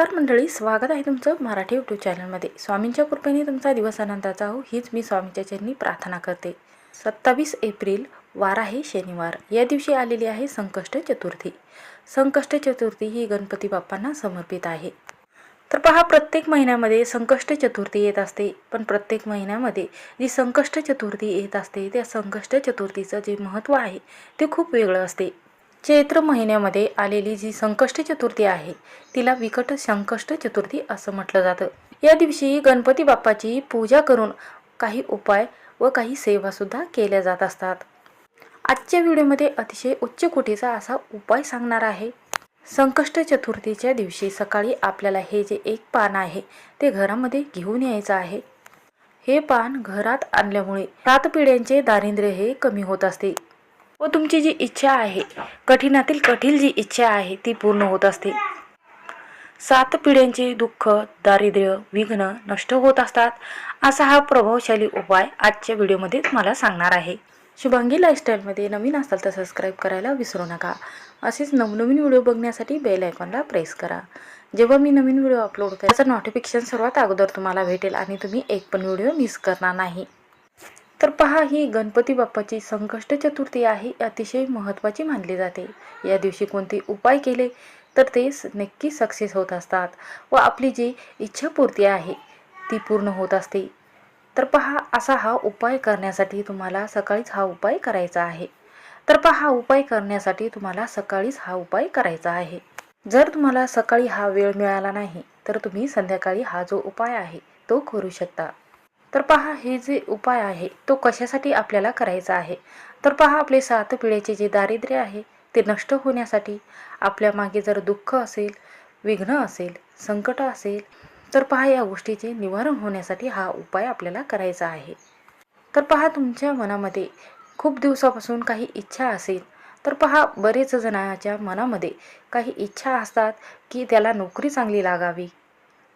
नमस्कार मंडळी स्वागत आहे तुमचं मराठी यूट्यूब चॅनलमध्ये स्वामींच्या कृपेने तुमचा दिवस आनंदाचा हो हीच मी स्वामींच्या चरणी प्रार्थना करते. सत्तावीस एप्रिल वार आहे शनिवार. या दिवशी आलेली आहे संकष्ट चतुर्थी. संकष्ट चतुर्थी ही गणपती बाप्पांना समर्पित आहे. तर पहा प्रत्येक महिन्यामध्ये संकष्ट चतुर्थी येत असते. पण प्रत्येक महिन्यामध्ये जी संकष्ट चतुर्थी येत असते त्या संकष्ट चतुर्थीचं जे महत्त्व आहे ते खूप वेगळं असते. चैत्र महिन्यामध्ये आलेली जी संकष्ट चतुर्थी आहे तिला विकट संकष्ट चतुर्थी असं म्हटलं जातं. या दिवशी गणपती बाप्पाची पूजा करून काही उपाय व काही सेवासुद्धा केल्या जात असतात. आजच्या व्हिडिओमध्ये अतिशय उच्च कोटीचा असा उपाय सांगणार आहे. संकष्ट चतुर्थीच्या दिवशी सकाळी आपल्याला हे जे एक पान आहे ते घरामध्ये घेऊन यायचं आहे. हे पान घरात आणल्यामुळे सात पिढ्यांचे दारिद्र्य हे कमी होत असते. व तुमची जी इच्छा आहे कठीणातील कठीण जी इच्छा आहे ती पूर्ण होत असते. सात पिढ्यांचे दुःख दारिद्र्य विघ्न नष्ट होत असतात असा हा प्रभावशाली उपाय आजच्या व्हिडिओमध्ये मला सांगणार आहे. शुभांगी लाईफस्टाईलमध्ये नवीन असाल तर सबस्क्राईब करायला विसरू नका. असेच नवनवीन व्हिडिओ बघण्यासाठी बेल आयकॉनला प्रेस करा. जेव्हा मी नवीन व्हिडिओ अपलोड करेन त्याचं नोटिफिकेशन सर्वात अगोदर तुम्हाला भेटेल आणि तुम्ही एक पण व्हिडिओ मिस करणार नाही. तर पहा ही गणपती बाप्पाची संकष्ट चतुर्थी आहे अतिशय महत्त्वाची मानली जाते. या दिवशी कोणते उपाय केले तर ते स- नक्की सक्सेस होत असतात व आपली जी इच्छापूर्ती आहे ती पूर्ण होत असते. तर पहा असा हा उपाय करण्यासाठी तुम्हाला सकाळीच हा उपाय करायचा आहे. तर पहा हा उपाय करण्यासाठी तुम्हाला सकाळीच हा उपाय करायचा आहे. जर तुम्हाला सकाळी हा वेळ मिळाला नाही तर तुम्ही संध्याकाळी हा जो उपाय आहे तो करू शकता. तर पहा हे जे उपाय आहे तो कशासाठी आपल्याला करायचा आहे? तर पहा आपले सात पिढ्याचे जे दारिद्र्य आहे ते नष्ट होण्यासाठी आपल्या मागे जर दुःख असेल विघ्न असेल संकट असेल तर पहा या गोष्टीचे निवारण होण्यासाठी हा उपाय आपल्याला करायचा आहे. तर पहा तुमच्या मनामध्ये खूप दिवसापासून काही इच्छा असेल तर पहा बरेच जणांच्या मनामध्ये काही इच्छा असतात की त्याला नोकरी चांगली लागावी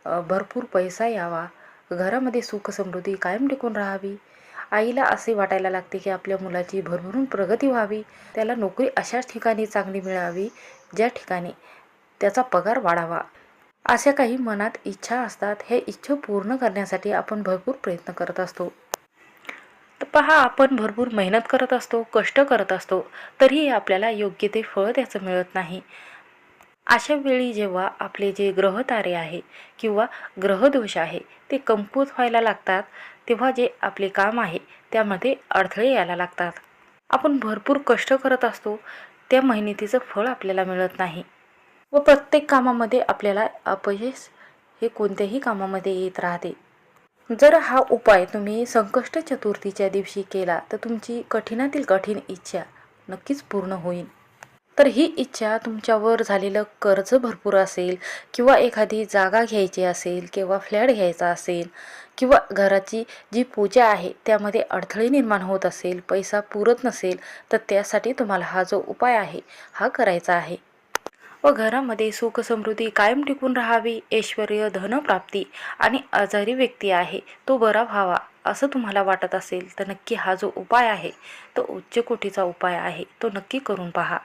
भरपूर पैसा यावा घरामध्ये सुख समृद्धी कायम टिकून राहावी. आईला असे वाटायला लागते की आपल्या मुलाची भरभरून प्रगती व्हावी. त्याला नोकरी अशाच ठिकाणी चांगली मिळावी ज्या ठिकाणी त्याचा पगार वाढावा. अशा काही मनात इच्छा असतात. हे इच्छा पूर्ण करण्यासाठी आपण भरपूर प्रयत्न करत असतो. तर पहा आपण भरपूर मेहनत करत असतो कष्ट करत असतो तरीही आपल्याला योग्य ते फळ त्याचं मिळत नाही. अशा वेळी जेव्हा आपले जे ग्रहतारे आहे किंवा ग्रहदोष आहे ते कमकुवत व्हायला लागतात तेव्हा जे आपले काम आहे त्यामध्ये अडथळे यायला लागतात. आपण भरपूर कष्ट करत असतो त्या मेहनतीचं फळ आपल्याला मिळत नाही. व प्रत्येक कामामध्ये आपल्याला अपयश हे कोणत्याही कामामध्ये येत राहते. जर हा उपाय तुम्ही संकष्ट चतुर्थीच्या दिवशी केला तर तुमची कठीणातील कठीण इच्छा नक्कीच पूर्ण होईल. तर ही इच्छा तुमच्यावर झालेलं कर्ज भरपूर असेल किंवा एखादी जागा घ्यायची असेल किंवा फ्लॅट घ्यायचा असेल किंवा घराची जी पूजा आहे त्यामध्ये अडथळे निर्माण होत असेल पैसा पुरत नसेल तर त्यासाठी तुम्हाला हा जो उपाय आहे हा करायचा आहे. व घरामध्ये सुख समृद्धी कायम टिकून राहावी ऐश्वर धनप्राप्ती आणि आजारी व्यक्ती आहे तो बरा व्हावा असं तुम्हाला वाटत असेल तर नक्की हा जो उपाय आहे तो उच्च कोटीचा उपाय आहे तो नक्की करून पहा.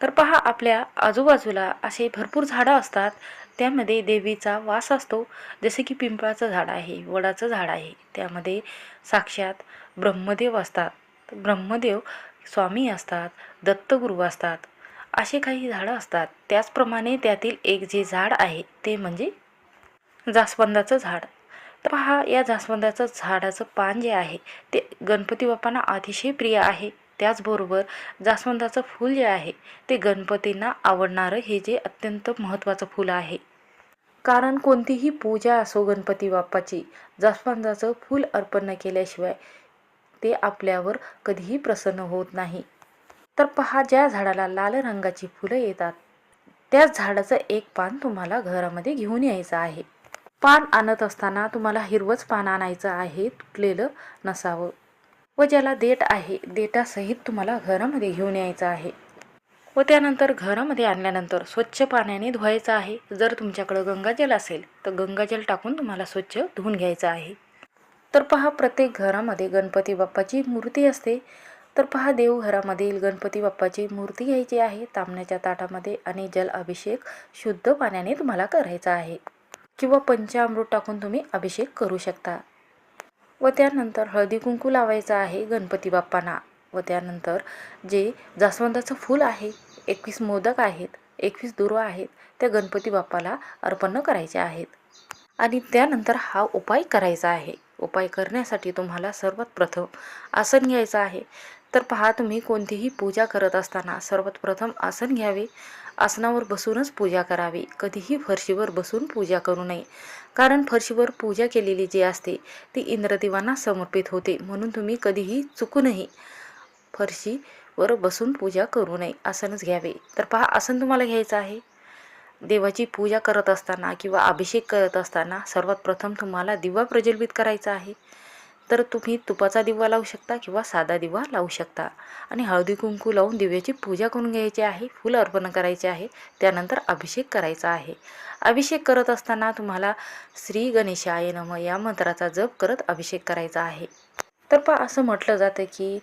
तर पहा आपल्या आजूबाजूला असे भरपूर झाडं असतात. त्यामध्ये देवीचा वास असतो. जसे की पिंपळाचं झाड आहे वडाचं झाड आहे. त्यामध्ये साक्षात ब्रह्मदेव असतात. ब्रह्मदेव स्वामी असतात दत्तगुरू असतात. असे काही झाडं असतात. त्याचप्रमाणे त्यातील एक जे झाड आहे ते म्हणजे जास्वंदाचं झाड. तर पहा या जास्वंदाचं झाडाचं पान जे आहे ते गणपती बाप्पांना अतिशय प्रिय आहे. त्याचबरोबर जास्वंदाचं फूल जे आहे ते गणपतींना आवडणारं हे जे अत्यंत महत्त्वाचं फूल आहे. कारण कोणतीही पूजा असो गणपती बाप्पाची जास्वंदाचं फूल अर्पण न केल्याशिवाय ते आपल्यावर कधीही प्रसन्न होत नाही. तर पहा ज्या झाडाला लाल रंगाची फुलं येतात त्याच झाडाचं एक पान तुम्हाला घरामध्ये घेऊन यायचं आहे. पान आणत असताना तुम्हाला हिरवंच पान आणायचं आहे तुटलेलं नसावं. व ज्याला देठ आहे देठासहित तुम्हाला घरामध्ये घेऊन यायचं आहे. व त्यानंतर घरामध्ये आणल्यानंतर स्वच्छ पाण्याने धुवायचं आहे. जर तुमच्याकडं गंगाजल असेल तर गंगाजल टाकून तुम्हाला स्वच्छ धुवून घ्यायचं आहे. तर पहा प्रत्येक घरामध्ये गणपती बाप्पाची मूर्ती असते. तर पहा देवघरामधील गणपती बाप्पाची मूर्ती घ्यायची आहे. तांबण्याच्या ताटामध्ये आणि जल अभिषेक शुद्ध पाण्याने तुम्हाला करायचा आहे. किंवा पंचामृत टाकून तुम्ही अभिषेक करू शकता. व त्यानंतर हळदी कुंकू लावायचं आहे गणपती बाप्पांना. व त्यानंतर जे जास्वंदाचं फूल आहे एकवीस मोदक आहेत एकवीस दुर्वा आहेत त्या गणपती बाप्पाला अर्पण करायचे आहेत. आणि त्यानंतर हा उपाय करायचा आहे. उपाय करण्यासाठी तुम्हाला सर्वात प्रथम आसन घ्यायचं आहे. तर पहा तुम्ही कोणतीही पूजा करत असताना सर्वात प्रथम आसन घ्यावे. आसनावर बसूनच पूजा करावी. कधीही फरशीवर बसून पूजा करू नये. कारण फरशीवर पूजा केलेली जी असते ती इंद्रदेवांना समर्पित होते. म्हणून तुम्ही कधीही चुकूनही फरशीवर बसून पूजा करू नये. आसनच घ्यावे. तर पहा आसन तुम्हाला घ्यायचं आहे? देवाची पूजा करत असताना किंवा अभिषेक करत असताना सर्वात प्रथम तुम्हाला दिवा प्रज्वलित करायचा आहे. तर तुम्ही तुपाचा दिवा लावू शकता किंवा साधा दिवा लावू शकता. आणि हळदी कुंकू लावून दिव्याची पूजा करून घ्यायची आहे फुलं अर्पण करायचे आहे त्यानंतर अभिषेक करायचा आहे. अभिषेक करत असताना तुम्हाला श्री गणेशाय नम या मंत्राचा जप करत अभिषेक करायचा आहे. तर पा असं म्हटलं जातं की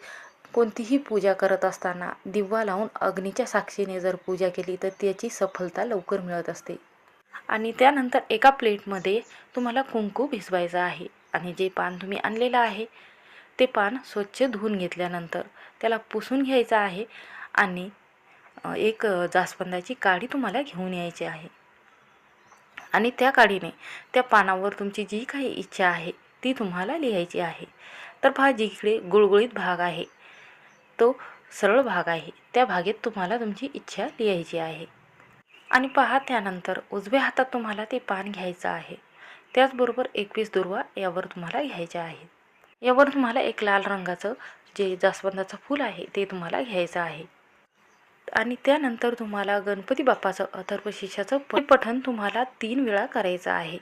कोणतीही पूजा करत असताना दिवा लावून अग्नीच्या साक्षीने जर पूजा केली तर त्याची सफलता लवकर मिळत असते. आणि त्यानंतर एका प्लेटमध्ये तुम्हाला कुंकू भिजवायचं आहे. आणि जे पान तुम्ही आणलेलं आहे ते पान स्वच्छ धुवून घेतल्यानंतर त्याला पुसून घ्यायचं आहे आणि एक जास्वंदाची काडी तुम्हाला घेऊन यायची आहे. आणि त्या काडीने त्या पानावर तुमची जी काही इच्छा आहे ती तुम्हाला लिहायची आहे. तर पहा जिकडे गुळगुळीत भाग आहे. तो सरळ भाग आहे. त्या भागेत तुम्हाला तुमची इच्छा लिहायची आहे. आणि पहा त्यानंतर उजव्या हातात तुम्हाला ते पान घ्यायचं आहे. त्याचबरोबर एकवीस दुर्वा यावर तुम्हाला घ्यायच्या आहेत. यावर तुम्हाला एक लाल रंगाचं जे जास्वंदाचं फूल आहे ते तुम्हाला घ्यायचं आहे. आणि त्यानंतर तुम्हाला गणपती बाप्पाचं अथर्व शिष्याचं पठण तुम्हाला तीन वेळा करायचं आहे.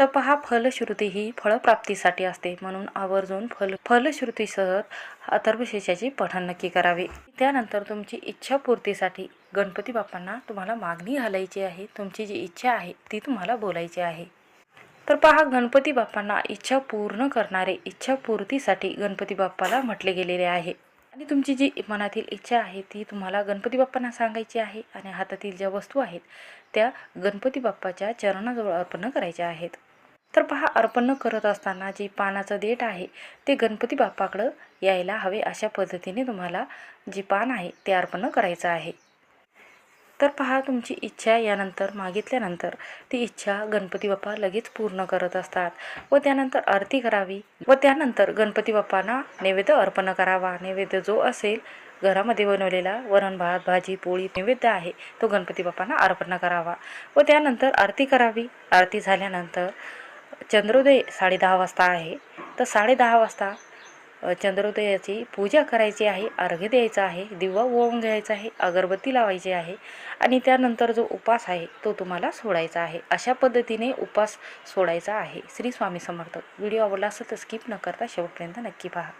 तर पहा फलश्रुती ही फळप्राप्तीसाठी असते म्हणून आवर्जून फल फलश्रुतीसह अथर्वशीर्षाची पठण नक्की करावे. त्यानंतर तुमची इच्छापूर्तीसाठी गणपती बाप्पांना तुम्हाला मागणी घालायची आहे. तुमची जी इच्छा आहे ती तुम्हाला बोलायची आहे. तर पहा गणपती बाप्पांना इच्छा पूर्ण करणारे इच्छापूर्तीसाठी गणपती बाप्पाला म्हटले गेलेले आहे. आणि तुमची जी मनातील इच्छा आहे ती तुम्हाला गणपती बाप्पांना सांगायची आहे. आणि हातातील ज्या वस्तू आहेत त्या गणपती बाप्पाच्या चरणाजवळ अर्पण करायच्या आहेत. तर पहा अर्पण करत असताना जे पानाचं देठ आहे ते गणपती बाप्पाकडं यायला हवे अशा पद्धतीने तुम्हाला जे पान आहे ते अर्पण करायचं आहे. तर पहा तुमची इच्छा यानंतर मागितल्यानंतर ती इच्छा गणपती बाप्पा लगेच पूर्ण करत असतात. व त्यानंतर आरती करावी. व त्यानंतर गणपती बाप्पांना नैवेद्य अर्पण करावा. नैवेद्य जो असेल घरामध्ये बनवलेला वरण भात भाजी पोळी नैवेद्य आहे तो गणपती बाप्पांना अर्पण करावा. व त्यानंतर आरती करावी. आरती झाल्यानंतर चंद्रोदय साडेदहा वाजता आहे. तर साडेदहा वाजता चंद्रोदयाची पूजा करायची आहे अर्घ्य द्यायचा आहे दिवा ओवून घ्यायचा आहे अगरबत्ती लावायची आहे आणि त्यानंतर जो उपास आहे तो तुम्हाला सोडायचा आहे. अशा पद्धतीने उपास सोडायचा आहे. श्री स्वामी समर्थ. व्हिडिओ आवडला असेल तर स्किप न करता शेवटपर्यंत नक्की पहा.